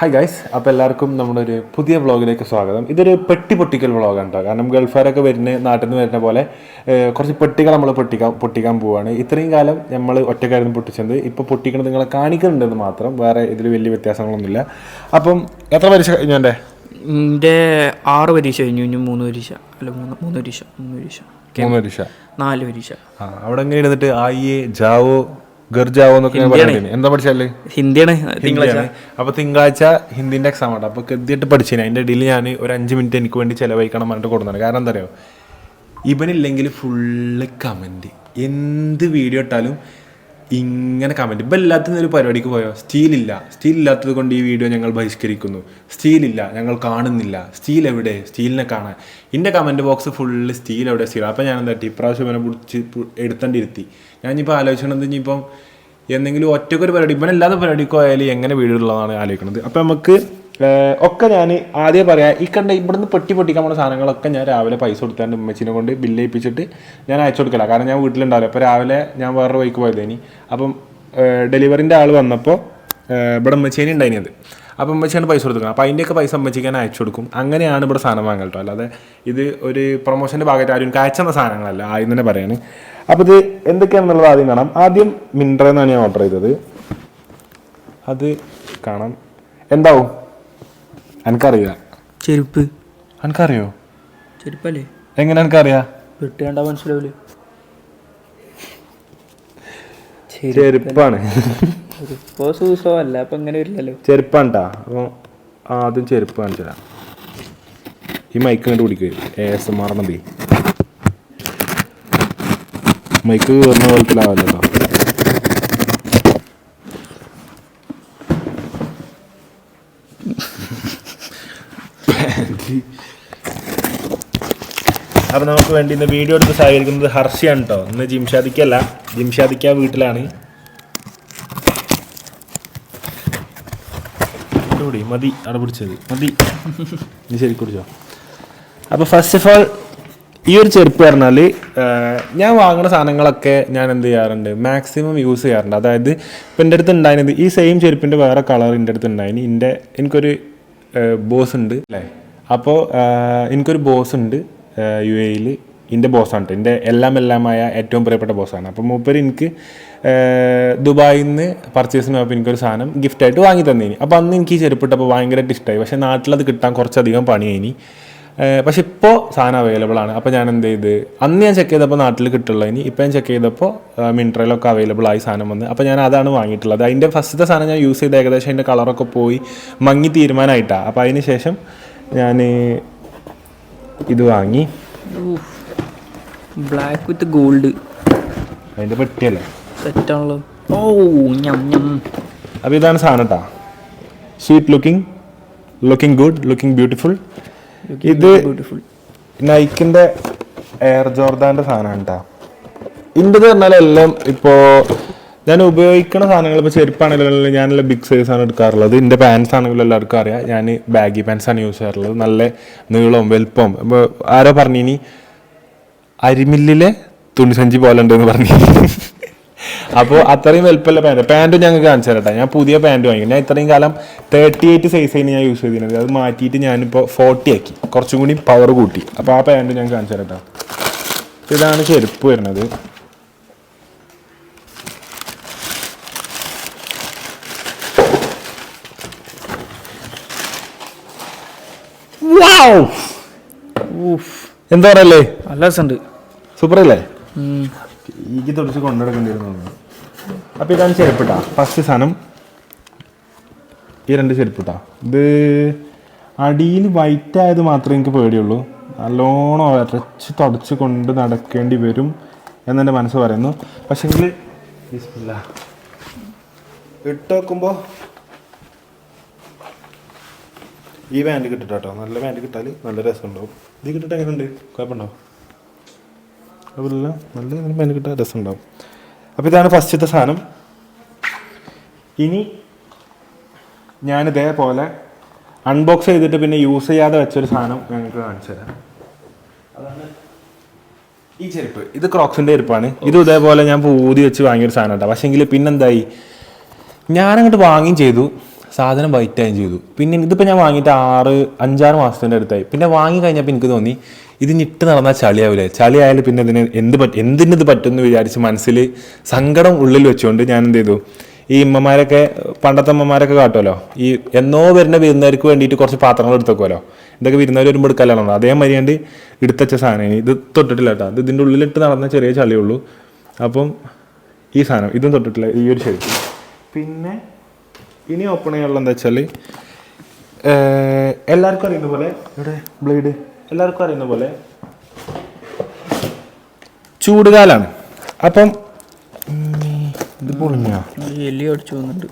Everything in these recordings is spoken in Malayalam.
ഹായ് ഗൈസ് അപ്പോൾ എല്ലാവർക്കും നമ്മുടെ ഒരു പുതിയ വ്ളോഗിലേക്ക് സ്വാഗതം. ഇതൊരു പെട്ടി പൊട്ടിക്കൽ വ്ളോഗാണ് കേട്ടോ കാരണം ഗൾഫുകാരൊക്കെ വരുന്ന നാട്ടിൽ നിന്ന് വരുന്ന പോലെ കുറച്ച് പെട്ടികൾ നമ്മൾ പൊട്ടിക്കാൻ പൊട്ടിക്കാൻ പോവുകയാണ് ഇത്രയും കാലം നമ്മൾ ഒറ്റക്കായിരുന്നു പൊട്ടിച്ചത്. ഇപ്പോൾ പൊട്ടിക്കണത് നിങ്ങളെ കാണിക്കുന്നുണ്ടെന്ന് മാത്രം. വേറെ ഇതിൽ വലിയ വ്യത്യാസങ്ങളൊന്നുമില്ല. അപ്പം എത്ര പരീക്ഷ കഴിഞ്ഞു എന്റെ? എന്റെ ആറ് പരീക്ഷ കഴിഞ്ഞു. ഇനി മൂന്ന് പരീക്ഷ. അല്ല മൂന്ന് മൂന്ന് പരീക്ഷ. മൂന്ന് പരീക്ഷ. മൂന്ന് പരീക്ഷ. നാല് പരീക്ഷ. ആ അവിടെ എങ്ങനെ ഇരുന്നിട്ട് ആയിയെ ജാവോ ഗർജാവോ എന്നൊക്കെ ഞാൻ പറഞ്ഞില്ലേ? എന്താ പഠിച്ചല്ലേ ഹിന്ദിയാണ് തിങ്കളാഴ്ച. അപ്പൊ തിങ്കളാഴ്ച ഹിന്ദിന്റെ എക്സാം ആണ് അപ്പൊ കൃത്യമായിട്ട് പഠിച്ചതിന് അതിന്റെ ഇടയിൽ ഞാൻ ഒരു അഞ്ച് മിനിറ്റ് എനിക്ക് വേണ്ടി ചെലവഴിക്കണം പറഞ്ഞിട്ട് കൊടുക്കുന്നത് കാരണം എന്താ അറിയോ? ഇവനില്ലെങ്കിൽ ഫുള്ള് കമന്റ് എന്ത് വീഡിയോ ഇട്ടാലും ഇങ്ങനെ കമന്റ് ഇപ്പം എല്ലാത്തിനും ഒരു പരിപാടിക്ക് പോയോ? സ്റ്റീൽ ഇല്ല. സ്റ്റീൽ ഇല്ലാത്തത് കൊണ്ട് ഈ വീഡിയോ ഞങ്ങൾ ബഹിഷ്കരിക്കുന്നു. സ്റ്റീൽ ഇല്ല. ഞങ്ങൾ കാണുന്നില്ല. സ്റ്റീൽ എവിടെ? സ്റ്റീലിനെ കാണാൻ. എന്റെ കമന്റ് ബോക്സ് ഫുള്ള് സ്റ്റീൽ എവിടെ? സ്റ്റീൽ അപ്പം ഞാൻ എന്താ ഇപ്രാവശ്യം ഇവനെ പിടിച്ച് എടുത്തേണ്ടിരുത്തി. ഞാനിപ്പോൾ ആലോചിക്കണത് ഇനിയിപ്പം എന്തെങ്കിലും ഒറ്റക്കൊരു പരിപാടി ഇപ്പം അല്ലാത്ത പരിപാടിക്ക് ആയാലും എങ്ങനെ വീടുള്ളതാണ് ആലോചിക്കുന്നത് അപ്പം നമുക്ക് ഒക്കെ ഞാൻ ആദ്യം പറയാം ഈ കണ്ട ഇവിടുന്ന് പെട്ടി പൊട്ടിക്കാൻ പോണ സാധനങ്ങളൊക്കെ ഞാൻ രാവിലെ പൈസ കൊടുത്താണ്ട് ഉമ്മച്ചിനെ കൊണ്ട് ബില്ല് ഏൽപ്പിച്ചിട്ട് ഞാൻ അയച്ചു കൊടുക്കില്ല കാരണം ഞാൻ വീട്ടിലുണ്ടാവില്ല. അപ്പോൾ രാവിലെ ഞാൻ വേറൊരു വഴിക്ക് പോയതേനി. അപ്പം ഡെലിവറിന്റെ ആൾ വന്നപ്പോൾ ഇവിടെ ഉമ്മച്ചേനി ഉണ്ടായിനി അത് അപ്പം ഉമ്മച്ചിയാണ് പൈസ കൊടുക്കണം. അപ്പോൾ അതിന്റെയൊക്കെ പൈസ ഉമ്മച്ചിക്ക് ഞാൻ അയച്ചു കൊടുക്കും. അങ്ങനെയാണ് ഇവിടെ സാധനം വാങ്ങൽ കേട്ടോ അല്ലാതെ ഇത് ഒരു പ്രൊമോഷന്റെ ഭാഗമായിട്ട് ആരും കാച്ചുന്ന സാധനങ്ങളല്ല. ആദ്യം തന്നെ പറയാണ്. അപ്പോൾ ഇത് എന്തൊക്കെയാണെന്നുള്ളത് ആദ്യം കാണാം. ആദ്യം മിൻട്രെന്നാണ് ഞാൻ ഓർഡർ ചെയ്തത്. അത് കാണാം. എന്താവും? എനിക്കറിയില്ല ചെരുപ്പ്. എനിക്കറിയോ ചെരുപ്പല്ലേ? എങ്ങനെ എനിക്കറിയാം വെട്ട് കണ്ടാ മനസ്സിലാവില്ലേ ചെരുപ്പാണ്. ചെരുപ്പോ സൂസോ അല്ല അപ്പൊ ഇങ്ങനെ വരില്ലല്ലോ. ചെരുപ്പാണ് അപ്പൊ ആദ്യം ചെരുപ്പ് കാണിച്ചതാ ഈ മൈക്ക് കണ്ട് പിടിക്കുക എ എസ് എം മൈക്ക് കയറുന്ന പോലത്തിലാവല്ലോ കേട്ടോ അപ്പോൾ നമുക്ക് വേണ്ടി ഇന്ന് വീഡിയോ എടുത്ത് സഹകരിക്കുന്നത് ഹർഷിയാണ് കേട്ടോ ഇന്ന് ജിംഷാദിക്കല്ല ജിംഷാദിക്ക വീട്ടിലാണ്. മതി അവിടെ പിടിച്ചത്. മതി. നീ ശരി കുടിച്ചോ. അപ്പോൾ ഫസ്റ്റ് ഓഫ് ഓൾ ഈ ഒരു ചെരുപ്പ് പറഞ്ഞാൽ ഞാൻ വാങ്ങുന്ന സാധനങ്ങളൊക്കെ ഞാൻ എന്ത് ചെയ്യാറുണ്ട്? മാക്സിമം യൂസ് ചെയ്യാറുണ്ട്. അതായത് ഇപ്പം എന്റെ അടുത്ത് ഉണ്ടായിരുന്നത് ഈ സെയിം ചെരുപ്പിന്റെ വേറെ കളർ എന്റെ അടുത്ത് ഉണ്ടായിന് എന്റെ എനിക്കൊരു ബോസ് ഉണ്ട്. അല്ലേ? അപ്പോൾ എനിക്കൊരു ബോസ് ഉണ്ട് യു എയിൽ എന്റെ ബോസാണ് കേട്ടോ എന്റെ എല്ലാം എല്ലാമായ ഏറ്റവും പ്രിയപ്പെട്ട ബോസാണ്. അപ്പം മൂപ്പര് എനിക്ക് ദുബായിൽ നിന്ന് പർച്ചേസിന് പോയപ്പോൾ എനിക്കൊരു സാധനം ഗിഫ്റ്റായിട്ട് വാങ്ങി തന്നേനി. അപ്പോൾ അന്ന് എനിക്ക് ഈ ചെരുപ്പിട്ടപ്പോൾ ഭയങ്കരമായിട്ട് ഇഷ്ടമായി പക്ഷേ നാട്ടിലത് കിട്ടാൻ കുറച്ചധികം പണിയേനി. പക്ഷെ ഇപ്പോൾ സാധനം അവൈലബിൾ ആണ്. അപ്പോൾ ഞാൻ എന്ത് ചെയ്ത് അന്ന് ഞാൻ ചെക്ക് ചെയ്തപ്പോൾ നാട്ടിൽ കിട്ടുള്ള ഇനി ഇപ്പോൾ ഞാൻ ചെക്ക് ചെയ്തപ്പോൾ മിൻട്രയിലൊക്കെ അവൈലബിൾ ആയി സാധനം വന്ന്. അപ്പോൾ ഞാൻ അതാണ് വാങ്ങിയിട്ടുള്ളത്. അതിന്റെ ഫസ്റ്റത്തെ സാധനം ഞാൻ യൂസ് ചെയ്ത് ഏകദേശം അതിന്റെ കളറൊക്കെ പോയി മങ്ങി തീരുമാനമായിട്ടാണ് അപ്പോൾ അതിന് ശേഷം ഞാൻ ഇത് വാങ്ങി. ബ്ലാക്ക് വിത്ത് ഗോൾഡ് അതിന്റെ പെട്ടിയല്ലേ? സെറ്റാണല്ലോ ഓ ഞം ഞം. അപ്പോൾ ഇതാണ് സാധനം കേട്ടോ sweet looking looking good looking beautiful ഇത് നൈക്കിന്റെ നൈക്കിന്റെ എയർ ജോർദാന്റെ സാധനമാണ് കേട്ടോ ഇന്റത് പറഞ്ഞാൽ എല്ലാം ഇപ്പോ ഞാൻ ഉപയോഗിക്കുന്ന സാധനങ്ങൾ ഇപ്പോൾ ചെരുപ്പാണെങ്കിലും ഞാനെല്ലാം ബിഗ് സൈസ് ആണ് എടുക്കാറുള്ളത്. എന്റെ പാൻസ് ആണെങ്കിലും എല്ലാവർക്കും അറിയാം. ഞാൻ ബാഗി പാൻസ് ആണ് യൂസ് ചെയ്യാറുള്ളത്. നല്ല നീളവും വലുപ്പവും. ഇപ്പോൾ ആരോ ഇനി അരിമില്ലിലെ തുണിസഞ്ചി പോലെ ഉണ്ടെന്ന് പറഞ്ഞു. അപ്പോൾ അത്രയും വലുപ്പമുള്ള പാന്റ് പാന്റ് ഞങ്ങൾക്ക് കാണിച്ചു തരട്ടെ ഞാൻ പുതിയ പാന്റ് വാങ്ങി ഞാൻ ഇത്രയും കാലം തേർട്ടി എയ്റ്റ് സൈസാണ് ഞാൻ യൂസ് ചെയ്തിരുന്നത്. അത് മാറ്റിയിട്ട് ഞാനിപ്പോൾ ഫോർട്ടി ആക്കി. കുറച്ചും കൂടി പവർ കൂട്ടി. അപ്പോൾ ആ പാന്റ് ഞാൻ കാണിച്ചു തരട്ടെ ഇതാണ് ചെരുപ്പ് വരുന്നത്. എന്താ പറയല്ലേ നല്ല രസമുണ്ട്. സൂപ്പർ അല്ലേ എനിക്ക് തുടച്ച് കൊണ്ടെടുക്കേണ്ടിയിരുന്നു അപ്പൊ ഇതാണ് ചെരുപ്പിട്ടാ. ഫസ്റ്റ് സാധനം. ഈ രണ്ട് ചെരുപ്പിട്ടാ. ഇത് അടിയിൽ വൈറ്റ് ആയത് മാത്രമേ എനിക്ക് പേടിയുള്ളൂ. നല്ലോണം അരച്ച് തുടച്ച് കൊണ്ട് നടക്കേണ്ടി വരും എന്നെന്റെ മനസ്സ് പറയുന്നു. പക്ഷെങ്കിൽ ഇട്ട് വെക്കുമ്പോൾ ഈ വാൻഡ് കിട്ടിട്ട് കേട്ടോ നല്ല വാൻഡ് കിട്ടാൽ നല്ല രസമുണ്ടാവും. ഇത് കിട്ടിട്ട് എങ്ങനെയുണ്ട്? കുഴപ്പമുണ്ടോ? കുഴപ്പമില്ല നല്ല നല്ല പാന്റ് കിട്ടാൻ രസമുണ്ടാവും. അപ്പോൾ ഇതാണ് ഫസ്റ്റത്തെ സാധനം. ഇനി ഞാൻ ഇതേപോലെ അൺബോക്സ് ചെയ്തിട്ട് പിന്നെ യൂസ് ചെയ്യാതെ വെച്ചൊരു സാധനം ഞങ്ങൾക്ക് കാണിച്ചു തരാം. അതാണ് ഈ ചെരുപ്പ്. ഇത് ക്രോക്സിന്റെ ചെരുപ്പാണ്. ഇത് ഇതേപോലെ ഞാൻ ഊതി വെച്ച് വാങ്ങിയൊരു സാധനം കേട്ടോ പക്ഷെങ്കിൽ പിന്നെന്തായി? ഞാനങ്ങോട്ട് വാങ്ങിയും ചെയ്തു. സാധനം വൈറ്റായും ചെയ്തു. പിന്നെ ഇതിപ്പോൾ ഞാൻ വാങ്ങിയിട്ട് ആറ് അഞ്ചാറ് മാസത്തിന്റെ അടുത്തായി. പിന്നെ വാങ്ങി കഴിഞ്ഞപ്പോൾ എനിക്ക് തോന്നി ഇത് ഞിട്ട് നടന്നാൽ ചളിയാവില്ലേ ചളിയായാലും പിന്നെ ഇതിന് എന്ത് പറ്റും എന്തിനിത് പറ്റുമെന്ന് വിചാരിച്ച് മനസ്സിൽ സങ്കടം ഉള്ളിൽ വെച്ചുകൊണ്ട് ഞാൻ എന്ത് ചെയ്തു. ഈ ഉമ്മമാരൊക്കെ പണ്ടത്തെ അമ്മമാരൊക്കെ കാട്ടുമല്ലോ ഈ എന്നോ വരുന്ന വിരുന്നവർക്ക് വേണ്ടിയിട്ട് കുറച്ച് പാത്രങ്ങൾ എടുത്തേക്കുമല്ലോ ഇതൊക്കെ വിരുന്നവർ വരുമ്പോൾ എടുക്കലാണോ അതേമാതിരി കണ്ട് എടുത്തച്ച സാധനം ഇത് തൊട്ടിട്ടില്ല കേട്ടോ. ഇത് ഇതിന്റെ ഉള്ളിലിട്ട് നടന്ന ചെറിയ ചളിയുള്ളൂ അപ്പം ഈ സാധനം ഇതും തൊട്ടിട്ടില്ല. ഈ ഒരു ശരി. പിന്നെ ഇനി ഓപ്പൺ ചെയ്യാനുള്ള എന്താ വെച്ചാൽ എല്ലാവർക്കും അറിയുന്ന പോലെ ഇവിടെ ബ്ലേഡ്. എല്ലാവർക്കും അറിയുന്ന പോലെ ചൂടുകാലാണ് അപ്പം ഇത് പൊളിഞ്ഞാ? എല്ലി അടിച്ചു പോകുന്നുണ്ട്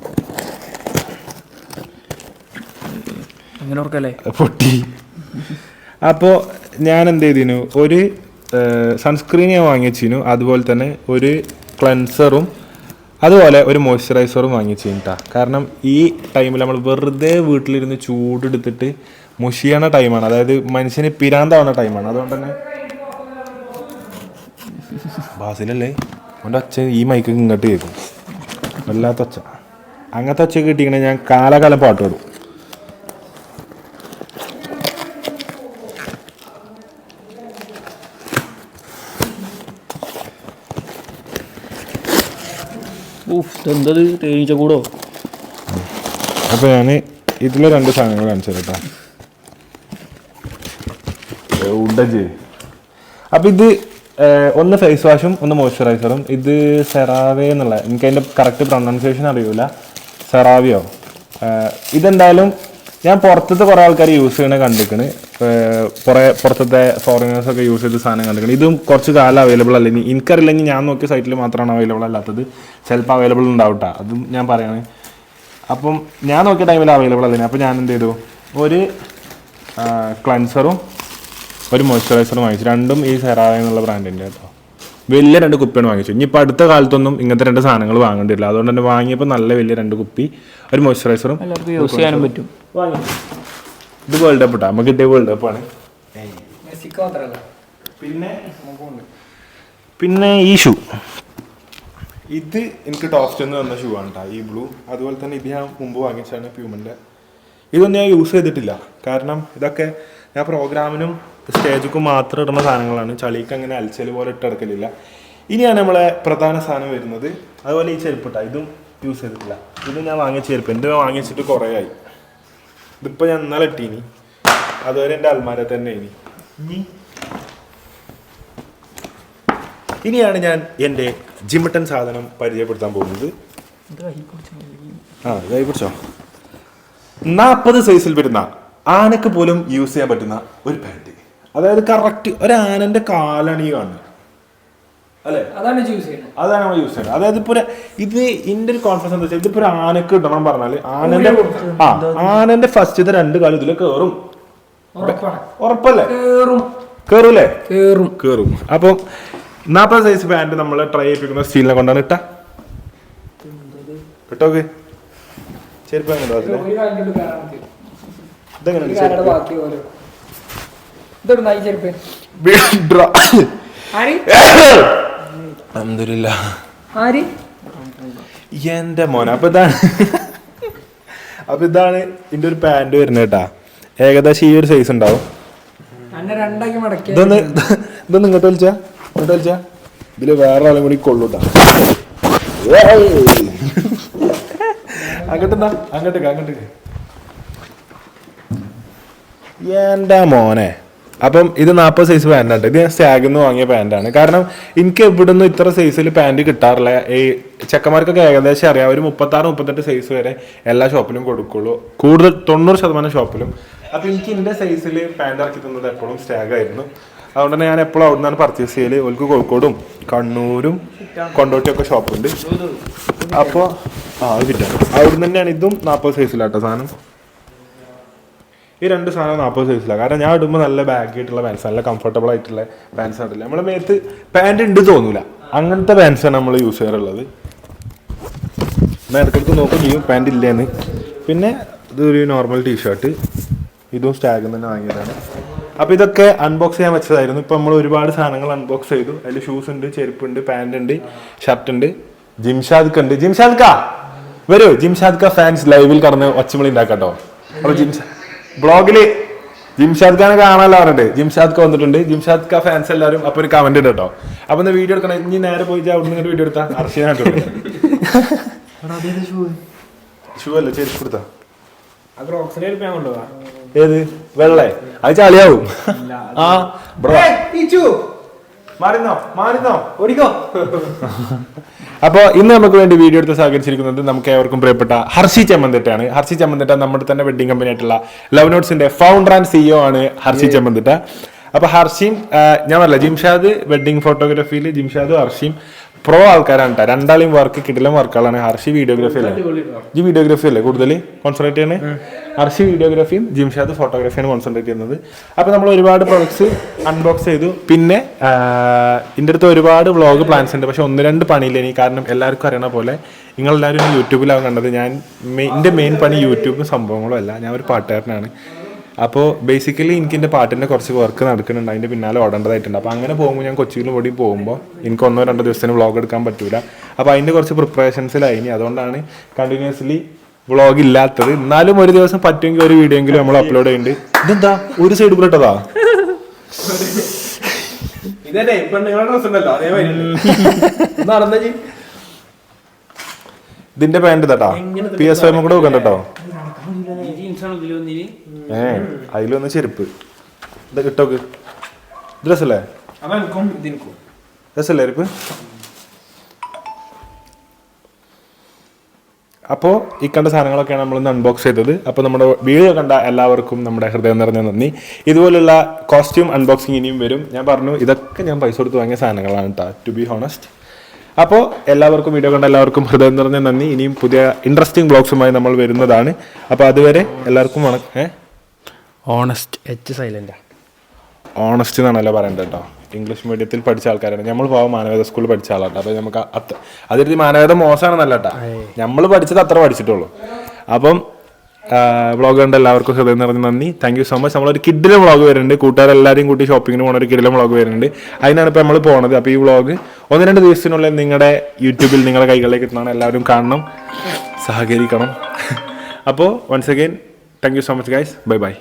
അങ്ങനെ ഓർക്കല്ലേ? പൊട്ടി. അപ്പോൾ ഞാൻ എന്ത് ചെയ്തിനു? ഒരു സൺസ്ക്രീൻ ഞാൻ വാങ്ങിച്ചിനു അതുപോലെ തന്നെ ഒരു ക്ലൻസറും അതുപോലെ ഒരു മോയ്സ്ചറൈസറും വാങ്ങിച്ചിട്ടാ കാരണം ഈ ടൈമിൽ നമ്മൾ വെറുതെ വീട്ടിലിരുന്ന് ചൂടെടുത്തിട്ട് മുഷിയണ ടൈമാണ് അതായത് മനുഷ്യന് പിരാന്താവുന്ന ടൈമാണ് അതുകൊണ്ട് തന്നെ ബാസിലല്ലേ? അവന്റെ അച്ഛൻ ഈ മൈക്ക് ഇങ്ങോട്ട് കേൾക്കും വല്ലാത്ത അച്ഛ അങ്ങനത്തെ അച്ഛ കിട്ടിയിങ്ങനെ ഞാൻ കാലാകാലം പാട്ട് പാടും. ഊഫ് ഇതെന്തത് തേനീച്ച കൂടോ? അപ്പോൾ ഞാൻ ഇതിലെ രണ്ട് സാധനങ്ങൾ കാണിച്ചു കേട്ടോ. ഉണ്ടജ്. അപ്പം ഇത് ഒന്ന് ഫേസ് വാഷും ഒന്ന് മോയ്സ്ചറൈസറും ഇത് സെറാവേ എന്നുള്ള എനിക്ക് അതിന്റെ കറക്റ്റ് പ്രൊണൗൺസിയേഷൻ അറിയൂല. സെറാവിയോ? ഇതെന്തായാലും ഞാൻ പുറത്തത്തെ കുറേ ആൾക്കാർ യൂസ് ചെയ്യണ കണ്ടിരിക്കണ് കുറേ പുറത്തത്തെ ഫോറിനേഴ്സ് ഒക്കെ യൂസ് ചെയ്ത സാധനം കണ്ടിരിക്കണം ഇതും കുറച്ച് കാലം അവൈലബിൾ അല്ല. ഇനി എനിക്കറിയില്ലെങ്കിൽ ഞാൻ നോക്കിയ സൈറ്റിൽ മാത്രമാണ് അവൈലബിൾ അല്ലാത്തത്. ചിലപ്പോൾ അവൈലബിൾ ഉണ്ടാവട്ടെ. അതും ഞാൻ പറയാണ്. അപ്പം ഞാൻ നോക്കിയ ടൈമിൽ അവൈലബിൾ അല്ല. അപ്പോൾ ഞാൻ എന്ത് ചെയ്തു ഒരു ക്ലൻസറും ഒരു മോയ്സ്ചറൈസറും വാങ്ങിച്ചു. രണ്ടും ഈ സെറാവ എന്നുള്ള ബ്രാൻഡിന്റെ കേട്ടോ വലിയ രണ്ട് കുപ്പിയാണ് വാങ്ങിച്ചു ഇനിയിപ്പോൾ അടുത്ത കാലത്തൊന്നും ഇങ്ങനത്തെ രണ്ട് സാധനങ്ങൾ വാങ്ങേണ്ടിയില്ല അതുകൊണ്ട് തന്നെ വാങ്ങിയപ്പോൾ നല്ല വലിയ രണ്ട് കുപ്പി ഒരു മോയ്സ്ചറൈസറും യൂസ് ചെയ്യാനും പറ്റും. വാങ്ങി. ഇത് വേൾഡ് കപ്പ് ഇട്ടാ. നമുക്ക് കിട്ടിയ വേൾഡ് കപ്പാണ് പിന്നെ പിന്നെ ഈ ഷൂ ഇത് എനിക്ക് ടോസ്റ്റ് എന്ന് വന്ന ഷൂ ആണ് കേട്ടോ ഈ ബ്ലൂ അതുപോലെ തന്നെ ഇത് ഞാൻ മുമ്പ് വാങ്ങിച്ചാണ് പ്യൂമന്റെ ഇതൊന്നും ഞാൻ യൂസ് ചെയ്തിട്ടില്ല. കാരണം ഇതൊക്കെ ഞാൻ പ്രോഗ്രാമിനും സ്റ്റേജുക്കും മാത്രം ഇടുന്ന സാധനങ്ങളാണ്. ചളിക്ക് അങ്ങനെ അലച്ചൽ പോലെ ഇട്ടെടുക്കലില്ല ഇനിയാണ് നമ്മളെ പ്രധാന സാധനം വരുന്നത്. അതുപോലെ ഈ ചെരുപ്പിട്ട ഇതും യൂസ് ചെയ്തിട്ടില്ല. ഇത് ഞാൻ വാങ്ങിയ ചെരുപ്പ് എന്റെ വാങ്ങിച്ചിട്ട് കുറേ ആയി ഇതിപ്പോൾ ഞാൻ ഇന്നലെ ഇട്ടീനി. അതുവരെ എന്റെ അൽമാര തന്നെ ഇനി ഇനി ഇനിയാണ് ഞാൻ എന്റെ ജിമിട്ടൻ സാധനം പരിചയപ്പെടുത്താൻ പോകുന്നത്. ആ ഇതായി പിടിച്ചോ? നാൽപ്പത് സൈസിൽ വരുന്ന ആനക്ക് പോലും യൂസ് ചെയ്യാൻ പറ്റുന്ന ഒരു പാന്റ് അതായത് കറക്റ്റ് ഒരു ആനന്റെ കാലാണ് ഈ കാണുന്നത്. അല്ലേ? അതാണ് യൂസ് ചെയ്യുന്നത്. അതാണ് നമ്മൾ യൂസ് ചെയ്യുന്നത്. അതായത് ഇപ്പൊ ഇത് ഇന്റെ ഒരു കോൺഫിഡൻസ് എന്താ വെച്ചാൽ ഇതിപ്പോ ഒരു ആനക്ക് ഇടണം പറഞ്ഞാൽ ആനന്റെ ആ ആനന്റെ ഫസ്റ്റത്തെ രണ്ട് കാലം ഇതിൽ കേറും. ഉറപ്പല്ലേ? കേറും. കേറൂലേ? കേറും. കേറും. അപ്പം നാൽപ്പത് സൈസ് പാന്റ് നമ്മൾ ട്രൈ ചെയ്യിപ്പിക്കുന്ന സ്റ്റീലിനെ കൊണ്ടാണ് ഇട്ട. ഇട്ടോക്ക്. ചെരുപ്പ് എന്റെ മോന അപ്പൊ ഇതാണ്. അപ്പൊ ഇതാണ് ഇതിന്റെ ഒരു പാന്റ് വരുന്നത് കേട്ടാ. ഏകദേശം ഈ ഒരു സൈസ് ഉണ്ടാവും. ഇതൊന്ന് ഇങ്ങോട്ട് വലിച്ചാ. ഇങ്ങോട്ട് വലിച്ചാ. ഇതിൽ വേറെ ആളും കൂടി കൊള്ളൂട്ടാ അങ്ങോട്ടെന്താ? അങ്ങോട്ടേക്ക് അങ്ങോട്ടേക്ക്. എന്റെ മോനെ. അപ്പം ഇത് നാൽപ്പത് സൈസ് പാന്റാണ് ഇത് ഞാൻ സ്റ്റാഗിൽ നിന്ന് വാങ്ങിയ പാന്റാണ് കാരണം എനിക്ക് എവിടെ നിന്നും ഇത്ര സൈസിൽ പാന്റ് കിട്ടാറില്ല. ഈ ചെക്കന്മാർക്കൊക്കെ ഏകദേശം അറിയാം. ഒരു മുപ്പത്താറ് മുപ്പത്തെട്ട് സൈസ് വരെ എല്ലാ ഷോപ്പിലും കൊടുക്കുള്ളൂ. കൂടുതൽ തൊണ്ണൂറ് ശതമാനം ഷോപ്പിലും അപ്പം എനിക്ക് എന്റെ സൈസിൽ പാന്റ് ഇറക്കി തന്നത് എപ്പോഴും സ്റ്റാഗായിരുന്നു അതുകൊണ്ട് തന്നെ ഞാൻ എപ്പോഴും അവിടെ നിന്നാണ് പർച്ചേസ് ചെയ്യൽ ഓൽക്ക് കോഴിക്കോടും കണ്ണൂരും കൊണ്ടോട്ടിയൊക്കെ ഷോപ്പുണ്ട് അപ്പോൾ ആ അത് അവിടെ അവിടെ തന്നെയാണ് ഇതും നാൽപ്പത് സൈസിലാട്ടോ സാധനം. ഈ രണ്ട് സാധനം നാൽപ്പത് സൈസിലാണ് കാരണം ഞാൻ ഇടുമ്പോൾ നല്ല ബാഗ് ആയിട്ടുള്ള പാൻസ് നല്ല കംഫർട്ടബിൾ ആയിട്ടുള്ള പാൻസ് ആണ് നമ്മുടെ മേത്ത് പാന്റ് ഉണ്ട് തോന്നൂല. അങ്ങനത്തെ ആണ് നമ്മൾ യൂസ് ചെയ്യാറുള്ളത്. എന്നാൽ ഇടയ്ക്കിടയ്ക്ക് നോക്കും ചെയ്യും പാന്റ് ഇല്ലേന്ന്. പിന്നെ ഇതൊരു നോർമൽ ടീഷർട്ട് ഇതും സ്റ്റാഗിൽ തന്നെ വാങ്ങിയതാണ്. അപ്പോൾ ഇതൊക്കെ അൺബോക്സ് ചെയ്യാൻ വെച്ചതായിരുന്നു. ഇപ്പോൾ നമ്മൾ ഒരുപാട് സാധനങ്ങൾ അൺബോക്സ് ചെയ്തു. അതിൽ ഷൂസ് ഉണ്ട് ചെരുപ്പുണ്ട് പാന്റ് ഉണ്ട് ഷർട്ട് ഉണ്ട് ജിംഷാദ്ക്ക് ഉണ്ട് ജിംഷാദ്ക്കാ! വരൂ. ജിംഷാദ് ഖാൻ ഫാൻസ് ലൈവിൽ കടന്ന് ഒച്ചമളി ഉണ്ടാക്കട്ടോ അപ്പോൾ ജിംഷ ബ്ലോഗിൽ ജിംഷാദ് ഖാനെ കാണാനല്ലോ പറഞ്ഞിട്ട്. ജിംഷാദ് ഖാൻ വന്നിട്ടുണ്ട്. ജിംഷാദ് ഖാ ഫാൻസ് എല്ലാവരും അപ്പൊ ഒരു കമന്റ് ഇട്ടോ കേട്ടോ അപ്പൊ ഒന്ന് വീഡിയോ എടുക്കണം. ഇനി നേരെ പോയി അവിടെ നിന്ന് വീഡിയോ എടുത്താ. അർഷീനായിട്ട് ഷൂ അല്ലേ? ചെരുപ്പ് എടുത്താ? ഏത്? വെള്ളേ. അത് ചളിയാവും. ആ ബ്രോ. മാറിന്നോ മാറിന്നോ. ഓടിക്കോ. അപ്പൊ ഇന്ന് നമുക്ക് വേണ്ടി വീഡിയോ എടുത്ത് സഹകരിച്ചിരിക്കുന്നത് നമുക്ക് ഏവർക്കും പ്രിയപ്പെട്ട ഹർഷി ചമ്മന്തിട്ടാണ് ഹർഷി ചമ്മന്തിട്ട നമ്മുടെ തന്നെ വെഡിങ് കമ്പനി ആയിട്ടുള്ള ലവ് നോട്ട്സിന്റെ ഫൗണ്ടർ ആൻഡ് സിഇഒ ആണ് ഹർഷി ചമ്മന്തിട്ട. അപ്പൊ ഹർഷിയും ഞാൻ പറയില്ല ജിംഷാദ് വെഡിങ് ഫോട്ടോഗ്രാഫിയിൽ ജിംഷാദും ഹർഷിയും പ്രോ ആൾക്കാരാണ് കേട്ടോ രണ്ടാളെയും വർക്ക് കിട്ടില്ല വർക്കുകളാണ് ഹർഷി വീഡിയോഗ്രാഫി അല്ലേ? ജി വീഡിയോഗ്രാഫി അല്ലേ കൂടുതൽ കോൺസെൻട്രേറ്റ് ചെയ്യുന്നത് ഹർഷി വീഡിയോഗ്രാഫിയും ജിംഷാദ് ഫോട്ടോഗ്രാഫിയാണ് കോൺസെൻട്രേറ്റ് ചെയ്യുന്നത്. അപ്പോൾ നമ്മൾ ഒരുപാട് പ്രൊഡക്ട്സ് അൺബോക്സ് ചെയ്തു. പിന്നെ ഇതിന്റെ അടുത്ത് ഒരുപാട് വ്ളോഗ് പ്ലാൻസ് ഉണ്ട്. പക്ഷെ ഒന്ന് രണ്ട് പണിയില്ല എനിക്ക് കാരണം എല്ലാവർക്കും അറിയണ പോലെ നിങ്ങളെല്ലാവരും യൂട്യൂബിലാണ് കണ്ടത്. ഞാൻ എന്റെ മെയിൻ പണി യൂട്യൂബും സംഭവങ്ങളും അല്ല. ഞാൻ ഒരു പാട്ടുകാരനാണ്. അപ്പോൾ ബേസിക്കലി എനിക്ക് എന്റെ പാട്ടിന്റെ കുറച്ച് വർക്ക് നടക്കുന്നുണ്ട്. അതിന്റെ പിന്നാലെ ഓടേണ്ടതായിട്ടുണ്ട്. അപ്പോൾ അങ്ങനെ പോകുമ്പോൾ ഞാൻ കൊച്ചിയിലും കൂടി പോകുമ്പോൾ എനിക്ക് ഒന്നോ രണ്ടോ ദിവസത്തിന് വ്ളോഗ് എടുക്കാൻ പറ്റൂല. അപ്പോൾ അതിന്റെ കുറച്ച് പ്രിപ്പറേഷൻസിലായി ഇനി. അതുകൊണ്ടാണ് കണ്ടിന്യൂസ്ലി വ്ളോഗ് ഇല്ലാത്തത്. എന്നാലും ഒരു ദിവസം പറ്റുമെങ്കിൽ ഒരു വീഡിയോ എങ്കിലും നമ്മൾ അപ്ലോഡ് ചെയ്യുന്നുണ്ട് ഇതെന്താ? ഒരു സൈഡ് കൂടെ ഇട്ടതാ? ഇതേ പെണ്ണുങ്ങളുടെ ഡ്രസ് ഉണ്ടല്ലോ. അതേമാതിരി നടന്ന ഇതിന്റെ പാന്റ് തട്ടാ പി എസ് ഫൈവ് കൂടെ വെക്കണ്ട കേട്ടോ. ഏ അതിലൊന്ന് ചെരുപ്പ്. ഇത് കിട്ടോക്ക് ഡ്രസ്സല്ലേ ഡ്രസ്സല്ലേ ചെരുപ്പ്? അപ്പോൾ ഈ കണ്ട സാധനങ്ങളൊക്കെയാണ് നമ്മൾ ഇന്ന് അൺബോക്സ് ചെയ്തത്. അപ്പോൾ നമ്മുടെ വീഡിയോ കണ്ട എല്ലാവർക്കും നമ്മുടെ ഹൃദയം നിറഞ്ഞ നന്ദി. ഇതുപോലുള്ള കോസ്റ്റ്യൂം അൺബോക്സിങ് ഇനിയും വരും. ഞാൻ പറഞ്ഞു ഇതൊക്കെ ഞാൻ പൈസ കൊടുത്ത് വാങ്ങിയ സാധനങ്ങളാണ് കേട്ടോ ടു ബി ഹോണസ്റ്റ് അപ്പോൾ എല്ലാവർക്കും വീഡിയോ കണ്ട എല്ലാവർക്കും ഹൃദയം നിറഞ്ഞ നന്ദി. ഇനിയും പുതിയ ഇൻട്രസ്റ്റിംഗ് ബ്ലോഗ്സുമായി നമ്മൾ വരുന്നതാണ്. അപ്പോൾ അതുവരെ എല്ലാവർക്കും വണക്കം ഓണസ്റ്റ് എച്ച് സൈലന്റ് ഓണസ്റ്റ് എന്നാണല്ലോ പറയേണ്ടത് കേട്ടോ ഇംഗ്ലീഷ് മീഡിയത്തിൽ പഠിച്ച ആൾക്കാരാണ്. നമ്മൾ പോകാൻ മാനവേദ സ്കൂളിൽ പഠിച്ച ആളാണ് അപ്പോൾ നമുക്ക് അത്ര അതൊരു മാനവേദ മോശമാണെന്നല്ല കേട്ടാ നമ്മൾ പഠിച്ചത് അത്ര പഠിച്ചിട്ടുള്ളൂ. അപ്പം വ്ളോഗ് കണ്ട എല്ലാവർക്കും ഹൃദയം നിറഞ്ഞ നന്ദി. താങ്ക് യു സോ മച്ച് നമ്മളൊരു കിഡിലെ വ്ളോഗ് വരുന്നുണ്ട്. കൂട്ടുകാരെല്ലാവരും കൂട്ടി ഷോപ്പിങ്ങിന് പോകുന്ന ഒരു കിഡിലെ വ്ളോഗ് വരുന്നുണ്ട്. അതിനാണ് ഇപ്പോൾ നമ്മൾ പോണത്. അപ്പോൾ ഈ വ്ളോഗ് ഒന്ന് രണ്ട് ദിവസത്തിനുള്ളിൽ നിങ്ങളുടെ യൂട്യൂബിൽ നിങ്ങളുടെ കൈകളിലേക്ക് എത്തുന്നതാണ്. എല്ലാവരും കാണണം. സഹകരിക്കണം. അപ്പോൾ once again thank you so much guys bye bye